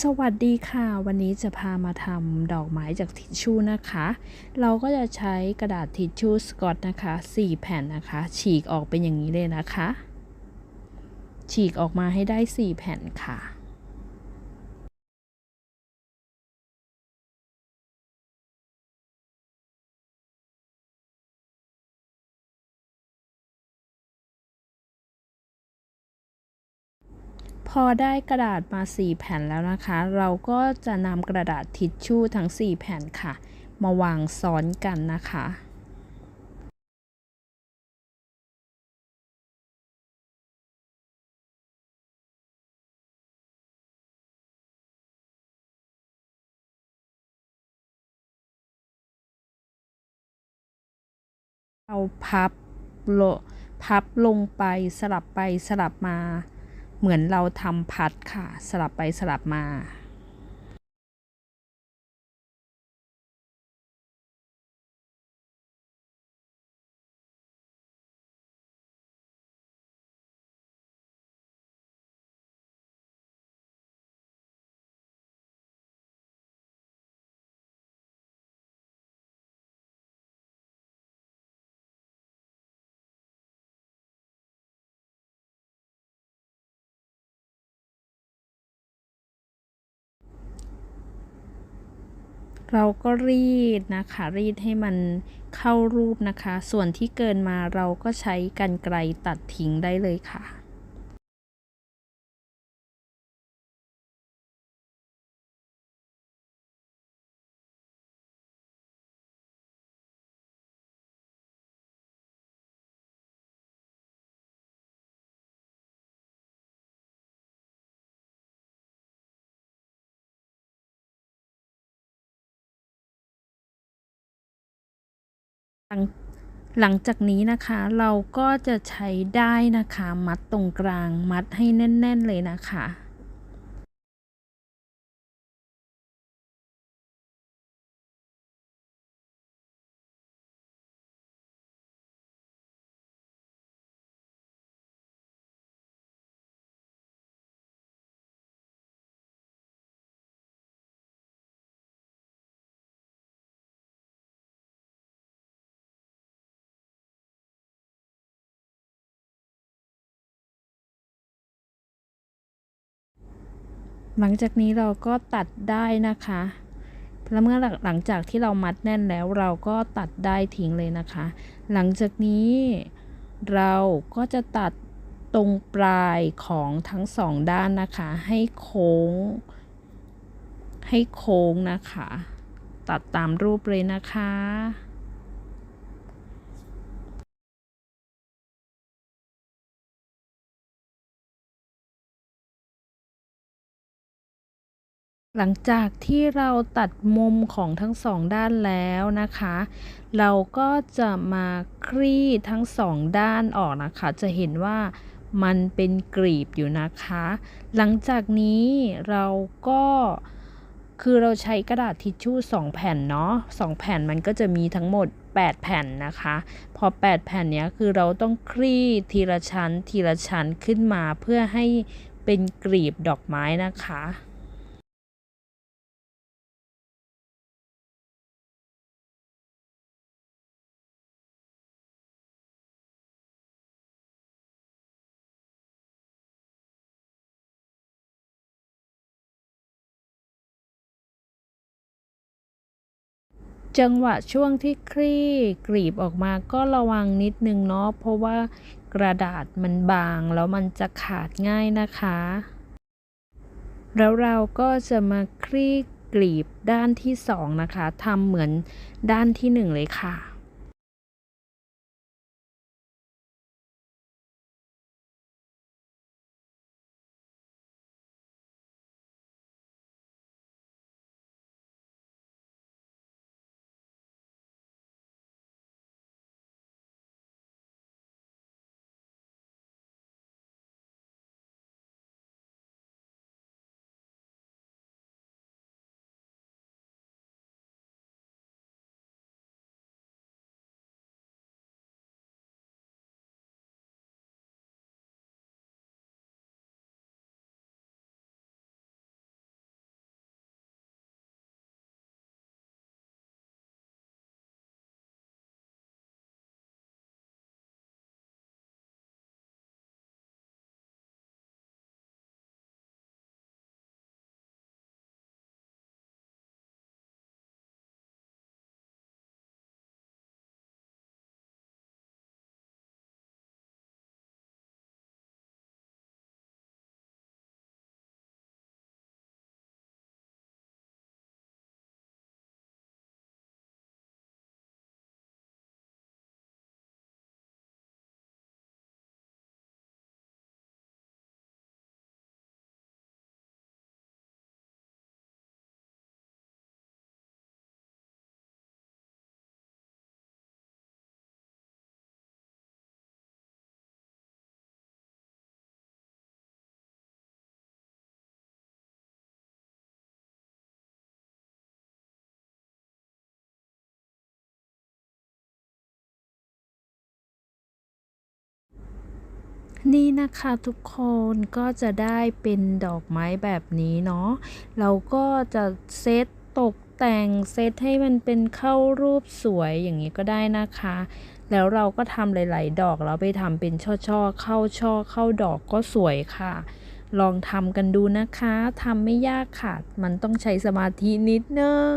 สวัสดีค่ะ วันนี้จะพามาทำดอกไม้จากทิชชู่นะคะ เราก็จะใช้กระดาษทิชชู่สกอตนะคะ 4 แผ่นนะคะ ฉีกออกเป็นอย่างนี้เลยนะคะ ฉีกออกมาให้ได้ 4 แผ่นค่ะ อได้กระดาษมา 4 แผ่นแล้วนะคะ เราก็จะนำกระดาษทิชชู่ทั้ง 4 แผ่นค่ะ มาวางซ้อนกันนะคะเอาพับโลพับลงไปสลับไปสลับมา เหมือนเราทำพัดค่ะ สลับไปสลับมา เราก็รีดนะคะ รีดให้มันเข้ารูปนะคะ ส่วนที่เกินมาเราก็ใช้กันไกลตัดทิ้งได้เลยค่ะ หลังหลังจากนี้นะคะเราก็จะใช้ได้นะคะ มัดตรงกลางมัดให้แน่น ๆ เลยนะคะ หลังจากนี้เราก็ตัดได้นะคะแล้วเมื่อหลังจากที่เรามัดแน่นแล้วเราก็ตัดได้ทิ้งเลยนะคะ หลังจากนี้เราก็จะตัดตรงปลายของทั้งสองด้านนะคะ ให้โค้ง ให้โค้งนะคะ ตัดตามรูปเลยนะคะ หลังจากที่เราตัดมุมของทั้งสองด้านแล้วนะคะ เราก็จะมาคลี่ทั้งสองด้านออกนะคะ จะเห็นว่ามันเป็นกรีบอยู่นะคะ หลังจากนี้เราก็คือเราใช้กระดาษทิชชู่2แผ่นเนาะ2แผ่นมันก็จะมีทั้งหมด 8 แผ่นนะคะ พอ 8 แผ่นเนี้ยคือเราต้องคลี่ทีละชั้นทีละชั้นขึ้นมาเพื่อให้เป็นกรีบดอกไม้นะคะ จังหวะช่วงที่คลี่กรีบออกมาก็ระวังนิดนึงเนาะเพราะว่ากระดาษมันบางแล้วมันจะขาดง่ายนะคะ แล้วเราก็จะมาคลี่กรีบด้านที่สองนะคะทำเหมือนด้านที่หนึ่งเลยค่ะ นี่นะคะทุกคนก็จะได้เป็นดอกไม้แบบนี้เนาะเราก็จะเซตตกแต่งเซตให้มันเป็นเข้ารูปสวยอย่างนี้ก็ได้นะคะ แล้วเราก็ทำหลาย ๆ ดอกแล้วไปทำเป็นช่อๆเข้าช่อเข้าดอกก็สวยค่ะ ลองทำกันดูนะคะทำไม่ยากค่ะ มันต้องใช้สมาธินิดนึง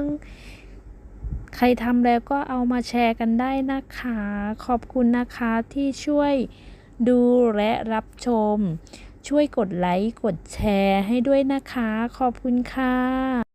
ใครทำแล้วก็เอามาแชร์กันได้นะคะ ขอบคุณนะคะที่ช่วย ดูและรับชม ช่วยกดไลค์ กดแชร์ให้ด้วยนะคะ ขอบคุณค่ะ